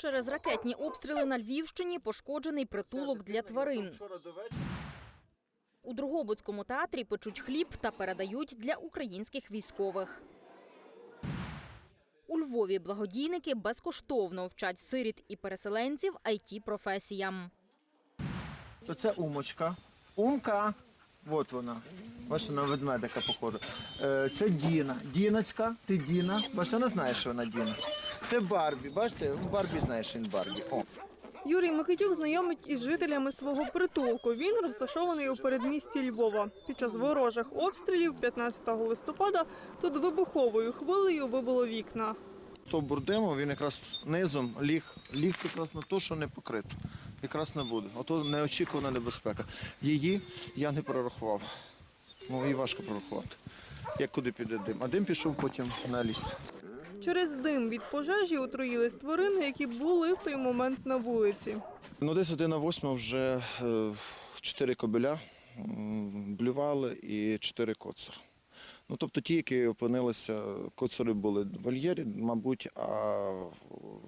Через ракетні обстріли на Львівщині пошкоджений притулок для тварин. У Другобицькому театрі печуть хліб та передають для українських військових. У Львові благодійники безкоштовно вчать сиріт і переселенців it професіям. Це умочка. Умка. От вона. Бачите, на ведмедика похожа. Е, Це Діна. Діночка, ти Діна. Бачите, вона знає, що вона Діна. Це Барбі. Бачите, Барбі знає, що він Барбі. О. Юрій Микитюк знайомить із жителями свого притулку. Він розташований у передмісті Львова. Під час ворожих обстрілів 15 листопада тут вибуховою хвилею вибило вікна. Стовбур диму, він якраз низом ліг, ліг якраз на те, що не покрито. Якраз не буде. Ото неочікувана небезпека. Її я не прорахував. Ну, її важко прорахувати. Як куди піде дим. А дим пішов потім на ліс. Через дим від пожежі отруїлись тварини, які були в той момент на вулиці. Ну, десь година восьма вже е, чотири кобеля блювали і чотири коцури. Ну, тобто ті, які опинилися, коцури були в вольєрі, мабуть, а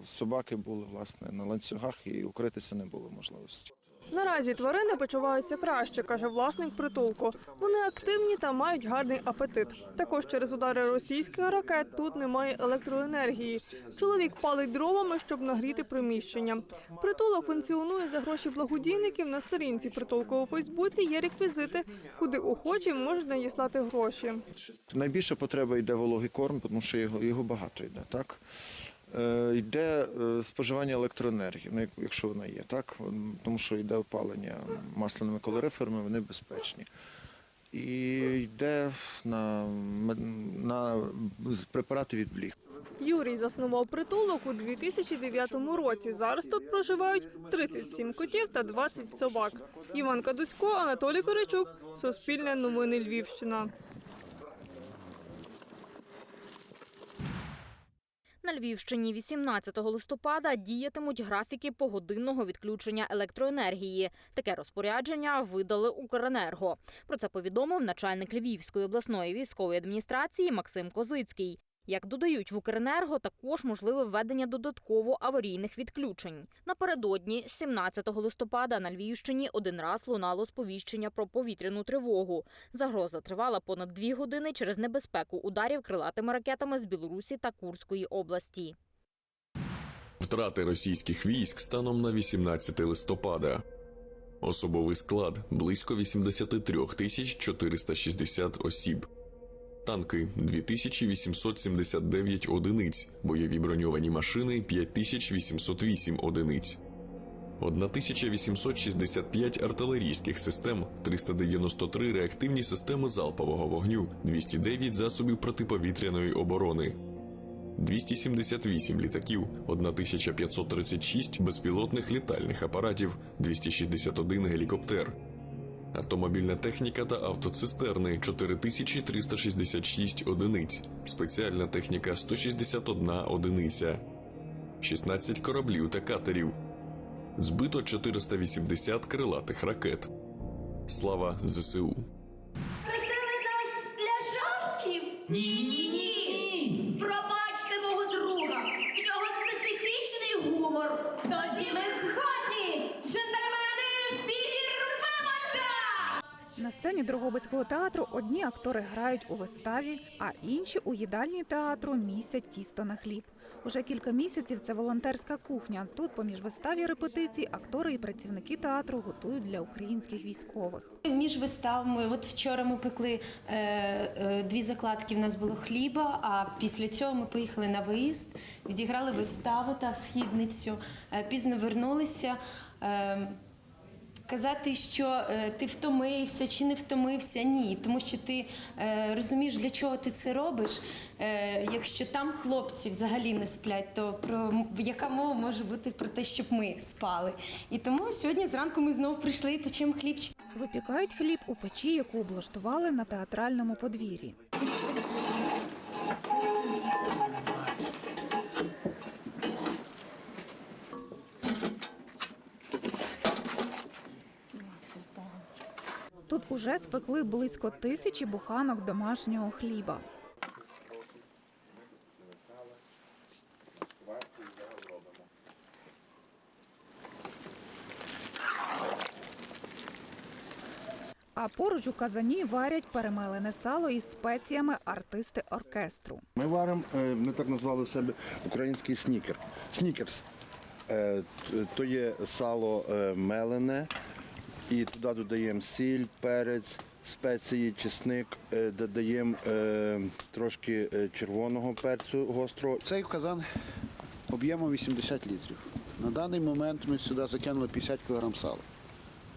собаки були власне на ланцюгах і укритися не було можливості. Наразі тварини почуваються краще, каже власник притулку. Вони активні та мають гарний апетит. Також через удари російських ракет тут немає електроенергії. Чоловік палить дровами, щоб нагріти приміщення. Притулок функціонує за гроші благодійників. На сторінці притулку у Фейсбуці є реквізити, куди охочі можуть надіслати гроші. Найбільша потреба йде вологий корм, тому що його, його багато йде. Так? Е, йде е, споживання електроенергії, ну, якщо вона є, так? тому що йде опалення масляними калориферами, вони безпечні. І йде на, на препарати від бліг. Юрій заснував притулок у 2009 році. Зараз тут проживають 37 котів та 20 собак. Іван Кадусько, Анатолій Коричук, Суспільне новини Львівщина. На Львівщині 18 листопада діятимуть графіки погодинного відключення електроенергії. Таке розпорядження видали Укренерго. Про це повідомив начальник Львівської обласної військової адміністрації Максим Козицький. Як додають в Укренерго, також можливе введення додатково аварійних відключень. Напередодні, 17 листопада, на Львівщині один раз лунало сповіщення про повітряну тривогу. Загроза тривала понад дві години через небезпеку ударів крилатими ракетами з Білорусі та Курської області. Втрати російських військ станом на 18 листопада. Особовий склад близько 83 тисяч 460 осіб. Танки 2879 одиниць, бойові броньовані машини 5808 одиниць. 1865 артилерійських систем, 393 реактивні системи залпового вогню, 209 засобів протиповітряної оборони, 278 літаків, 1536 безпілотних літальних апаратів, 261 гелікоптер. Автомобільна техніка та автоцистерни 4366 одиниць, спеціальна техніка 161 одиниця, 16 кораблів та катерів, збито 480 крилатих ракет. Слава ЗСУ! Просили нас для жартів? Ні, ні. Сцені Дрогобицького театру одні актори грають у виставі, а інші у їдальні театру місять тісто на хліб. Уже кілька місяців це волонтерська кухня. Тут, поміж виставі репетицій, актори і працівники театру готують для українських військових. Між виставами, от вчора ми пекли е, е, дві закладки. В нас було хліба. А після цього ми поїхали на виїзд, відіграли виставу та східницю. Е, пізно вернулися. Е, Казати, що е, ти втомився чи не втомився, ні, тому що ти е, розумієш, для чого ти це робиш. Е, якщо там хлопці взагалі не сплять, то про яка мова може бути про те, щоб ми спали? І тому сьогодні зранку ми знову прийшли і печемо хлібчик. Випікають хліб у печі, яку облаштували на театральному подвір'ї. уже спекли близько тисячі буханок домашнього хліба. А поруч у казані варять перемелене сало із спеціями артисти оркестру. Ми варимо, е, ми так назвали в себе український снікер. Снікерс. Е, то є сало е, мелене, і туди додаємо сіль, перець, спеції, чесник, е, додаємо е, трошки е, червоного перцю гострого. Цей казан об'ємом 80 літрів. На даний момент ми сюди закинули 50 кг сала.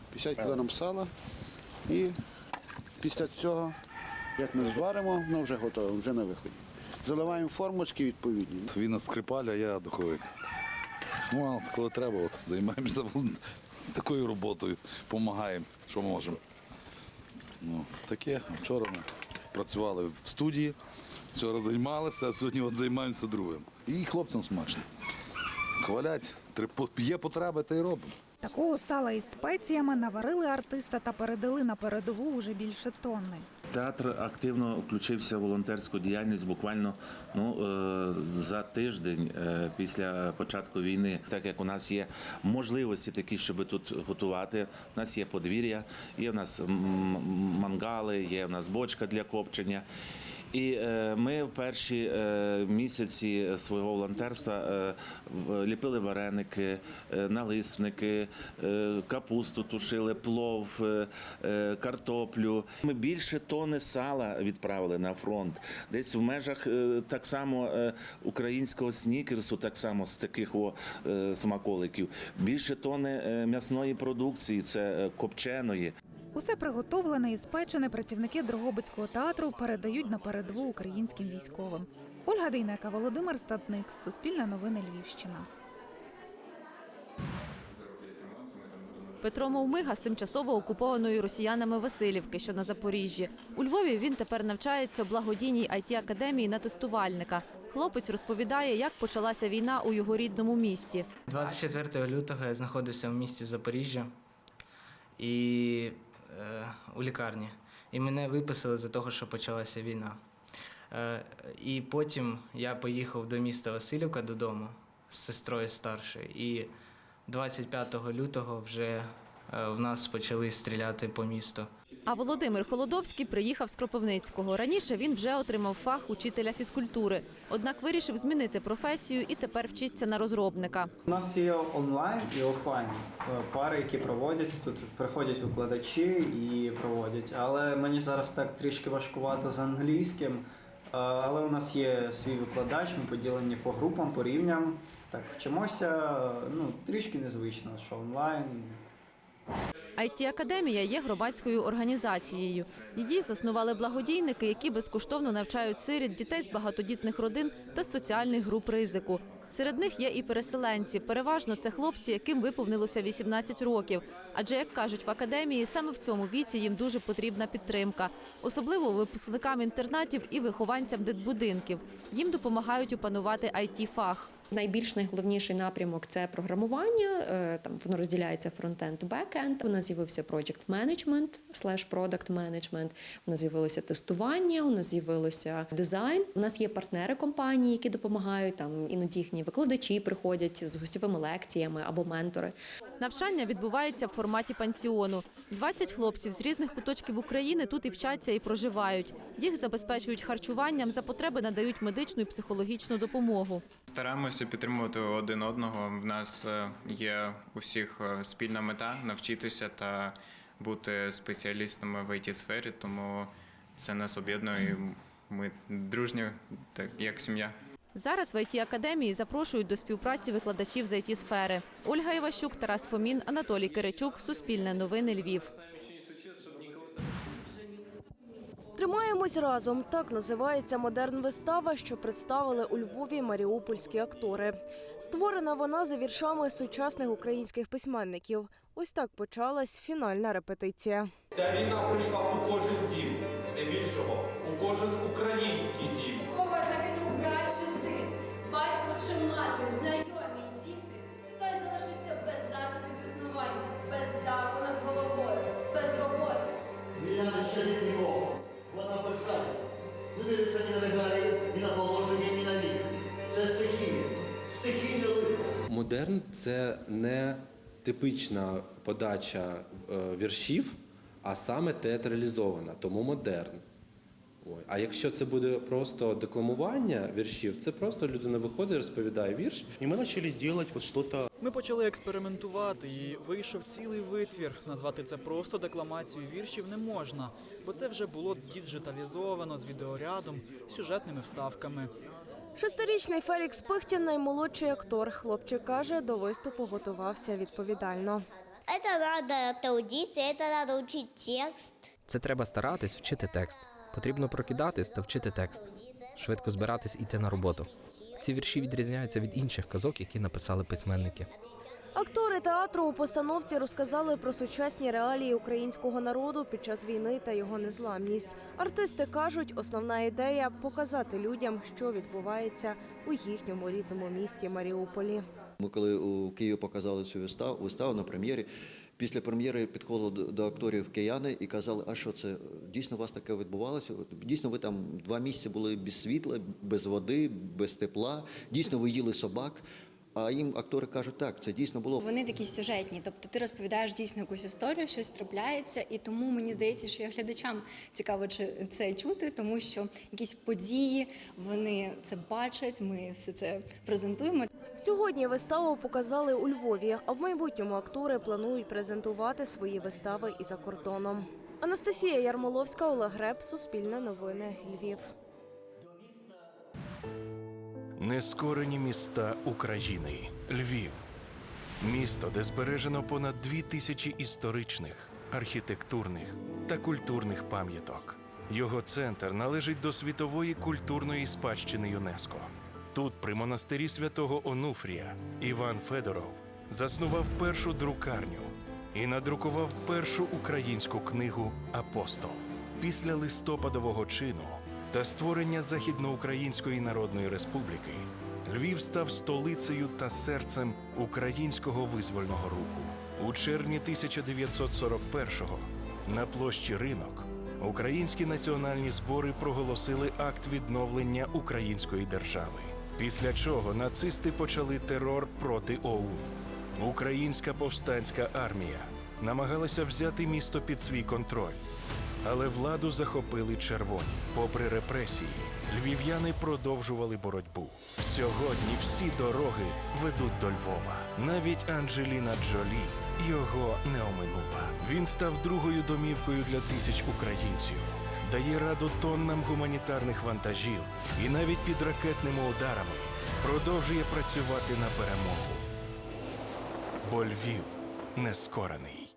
50 кг сала і після цього, як ми зваримо, воно вже готове, вже на виході. Заливаємо формочки відповідні. Він скрипаль, а я духовик. Ну, а коли треба, от, займаємося такою роботою, допомагаємо, що можемо. Ну, таке. Вчора ми працювали в студії, вчора займалися, а сьогодні от займаємося другим. І хлопцям смачно. Хвалять, є потреби, та й робимо. Такого сала із спеціями наварили артиста та передали на передову уже більше тонни. Театр активно включився в волонтерську діяльність буквально ну, е, за тиждень е, після початку війни. Так як у нас є можливості такі, щоб тут готувати. У нас є подвір'я, є в нас мангали, є в нас бочка для копчення. І е, ми в перші е, місяці свого волонтерства е, ліпили вареники, налисники, капусту тушили, плов, картоплю. Ми більше тони сала відправили на фронт. Десь в межах так само українського снікерсу, так само з таких о, смаколиків. Більше тони м'ясної продукції, це копченої. Усе приготовлене і спечене працівники Дрогобицького театру передають на передову українським військовим. Ольга Дейнека, Володимир Статник, Суспільне новини Львівщина. Петро Мовмига з тимчасово окупованої росіянами Васильівки, що на Запоріжжі. У Львові він тепер навчається в благодійній it академії на тестувальника. Хлопець розповідає, як почалася війна у його рідному місті. 24 лютого я знаходився в місті Запоріжжя і у лікарні. І мене виписали за того, що почалася війна. Е, і потім я поїхав до міста Васильівка додому з сестрою старшою. І 25 лютого вже е, в нас почали стріляти по місту. А Володимир Холодовський приїхав з Кропивницького. Раніше він вже отримав фах учителя фізкультури. Однак вирішив змінити професію і тепер вчиться на розробника. У нас є онлайн і офлайн е, пари, які проводять. Тут приходять викладачі і проводять. Але мені зараз так трішки важкувато з англійським. Е, Але у нас є свій викладач, ми поділені по групам, по рівням. Так, вчимося е, ну, трішки незвично, що онлайн, it академія є громадською організацією. Її заснували благодійники, які безкоштовно навчають сиріт, дітей з багатодітних родин та соціальних груп ризику. Серед них є і переселенці. Переважно це хлопці, яким виповнилося 18 років. Адже, як кажуть в академії, саме в цьому віці їм дуже потрібна підтримка, особливо випускникам інтернатів і вихованцям дитбудинків. Їм допомагають опанувати it фах Найбільш найголовніший напрямок це програмування. е, Там воно розділяється фронтенд, бекенд. У нас з'явився project management, slash product management. У нас з'явилося тестування, у нас з'явилося дизайн. У нас є партнери компанії, які допомагають. Там іноді їхні викладачі приходять з гостьовими лекціями або ментори. Навчання відбувається в форматі пансіону. 20 хлопців з різних куточків України тут і вчаться, і проживають. Їх забезпечують харчуванням, за потреби надають медичну і психологічну допомогу. Стараємося підтримувати один одного. В нас е, є у всіх е, спільна мета навчитися та бути спеціалістами в it сфері, тому це нас об'єднує. і Ми дружні, так як сім'я. Зараз в it академії запрошують до співпраці викладачів з it сфери. Ольга Іващук, Тарас Фомін, Анатолій Киричук, Суспільне новини Львів. Тримаємось разом. Так називається модерн вистава, що представили у Львові маріупольські актори. Створена вона за віршами сучасних українських письменників. Ось так почалась фінальна репетиція. Ця війна прийшла у кожен дім, здебільшого у кожен український дім. Кого загинув брат чи син, батько чи мати, знайомі, діти. Хтось залишився без засобів існування, без даху над головою, без роботи. Не щадить нікого. Не ні на регалії, ні на положення, ні на вік. Це стихія, стихійне лихо. Модерн це не типична подача е, віршів а саме театралізована, тому модерн. Ой. А якщо це буде просто декламування віршів, це просто людина виходить, розповідає вірш. І ми почали робити вот что-то. Ми почали експериментувати, і вийшов цілий витвір. Назвати це просто декламацією віршів не можна, бо це вже було діджиталізовано з відеорядом, сюжетними вставками. Шестирічний Фелікс Пихтін наймолодший актор. Хлопчик каже, до виступу готувався відповідально. Трудиться, это надо текст. Це треба старатись вчити текст. Потрібно прокидатись та вчити текст. Швидко збиратись і йти на роботу. Ці вірші відрізняються від інших казок, які написали письменники. Актори театру у постановці розказали про сучасні реалії українського народу під час війни та його незламність. Артисти кажуть, основна ідея показати людям, що відбувається у їхньому рідному місті Маріуполі. Ми коли у Києві показали цю виставу, виставу на прем'єрі, після прем'єри підходили до, акторів кияни і казали, а що це дійсно у вас таке відбувалося? Дійсно, ви там два місяці були без світла, без води, без тепла. Дійсно, ви їли собак. А їм актори кажуть, так, це дійсно було. Вони такі сюжетні, тобто ти розповідаєш дійсно якусь історію, щось трапляється, і тому мені здається, що я глядачам цікаво чи це чути, тому що якісь події вони це бачать. Ми все це презентуємо. Сьогодні виставу показали у Львові, а в майбутньому актори планують презентувати свої вистави і за кордоном. Анастасія Ярмоловська, Олег Греб, Суспільне новини, Львів. Нескорені міста України. Львів. Місто, де збережено понад дві тисячі історичних, архітектурних та культурних пам'яток. Його центр належить до світової культурної спадщини ЮНЕСКО. Тут, при монастирі святого Онуфрія, Іван Федоров заснував першу друкарню і надрукував першу українську книгу Апостол. Після листопадового чину та створення Західноукраїнської Народної Республіки Львів став столицею та серцем українського визвольного руху. У червні 1941-го на площі Ринок українські національні збори проголосили акт відновлення української держави. Після чого нацисти почали терор проти ОУН. Українська повстанська армія намагалася взяти місто під свій контроль. Але владу захопили червоні. Попри репресії, львів'яни продовжували боротьбу. Сьогодні всі дороги ведуть до Львова. Навіть Анджеліна Джолі його не оминула. Він став другою домівкою для тисяч українців, дає раду тоннам гуманітарних вантажів і навіть під ракетними ударами продовжує працювати на перемогу. Бо Львів не скорений.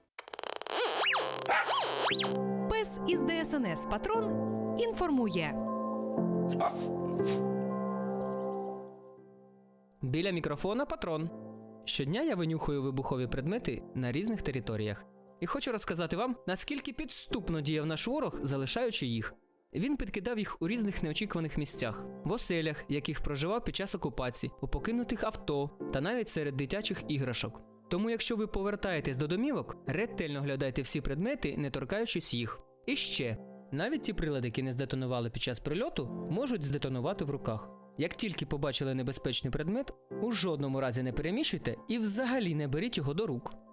Пес із ДСНС Патрон інформує. Біля мікрофона патрон. Щодня я винюхую вибухові предмети на різних територіях. І хочу розказати вам, наскільки підступно діяв наш ворог, залишаючи їх. Він підкидав їх у різних неочікуваних місцях, в оселях, яких проживав під час окупації, у покинутих авто та навіть серед дитячих іграшок. Тому, якщо ви повертаєтесь до домівок, ретельно глядайте всі предмети, не торкаючись їх. І ще навіть ті прилади, які не здетонували під час прильоту, можуть здетонувати в руках. Як тільки побачили небезпечний предмет, у жодному разі не перемішуйте і взагалі не беріть його до рук.